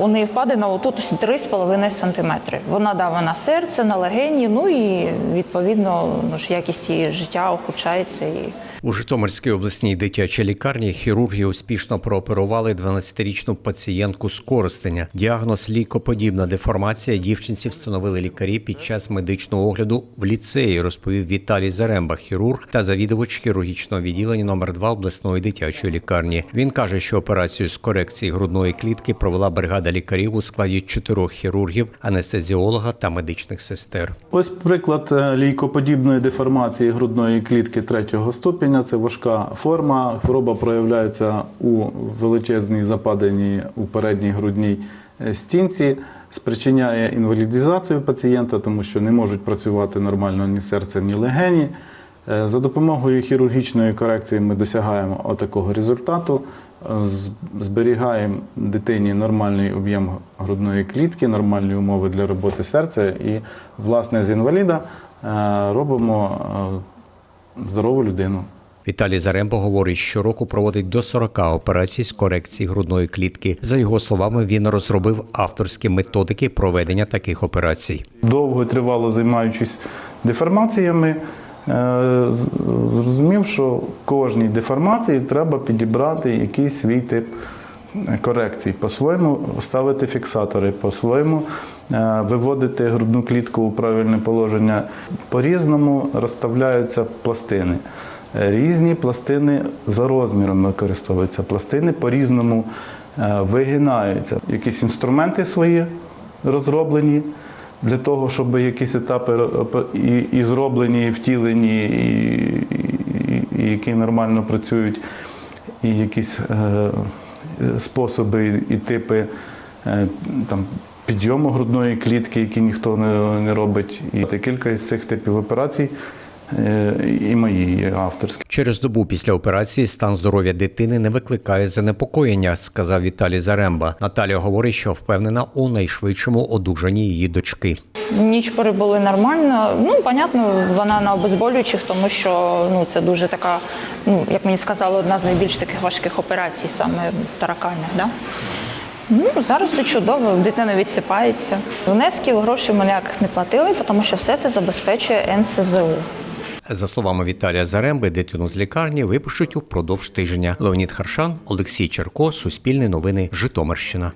у неї впадина отут ось 3,5 сантиметри. Вона дава на серце, на легені, ну і відповідно ну, ж якість її життя охудшається. І... У Житомирській обласній дитячій лікарні хірурги успішно прооперували 12-річну пацієнтку з Коростеня. Діагноз лікоподібна деформація дівчинці встановили лікарі під час медичного огляду в ліцеї, розповів Віталій Заремба, хірург та завідувач хірургічного відділення номер 2 обласної дитячої лікарні. Він каже, що операцію з корекції грудної клітки провела бригада лікарів у складі чотирьох хірургів, анестезіолога та медичних сестер. Ось приклад лійкоподібної деформації грудної клітки третього ступеня. Це важка форма. Хвороба проявляється у величезній западині у передній грудній е, стінці, спричиняє інвалідизацію пацієнта, тому що не можуть працювати нормально ні серце, ні легені. Е, За допомогою хірургічної корекції ми досягаємо отакого результату. Зберігаємо дитині нормальний об'єм грудної клітки, нормальні умови для роботи серця, і, власне, з інваліда е, робимо е, здорову людину. Віталій Зарембо говорить, що року проводить до 40 операцій з корекції грудної клітки. За його словами, він розробив авторські методики проведення таких операцій. Довго тривало займаючись деформаціями, зрозумів, що кожній деформації треба підібрати якийсь свій тип е, корекцій, по-своєму ставити фіксатори, по-своєму е, виводити грудну клітку у правильне положення. По-різному розставляються пластини. Е, Різні пластини за розміром використовуються, пластини по-різному е, вигинаються. Якісь інструменти свої розроблені для того, щоб якісь етапи і, і зроблені, і втілені, і, і, і які нормально працюють, і якісь е, способи і типи е, там, підйому грудної клітки, які ніхто не, не робить. І кілька із цих типів операцій і мої авторські. Через добу після операції стан здоров'я дитини не викликає занепокоєння, сказав Віталій Заремба. Наталія говорить, що впевнена у найшвидшому одужанні її дочки. Ніч перебули нормально. Ну, понятно, вона на обезболюючих, тому що ну, це дуже така, ну, як мені сказали, одна з найбільш таких важких операцій, саме таракальних. Да? Ну, зараз все чудово, дитина відсипається. Внесків грошей ми ніяких не платили, тому що все це забезпечує НСЗУ. За словами Віталія Заремби, дитину з лікарні випущуть упродовж тижня. Леонід Харшан, Олексій Черко, Суспільне новини, Житомирщина.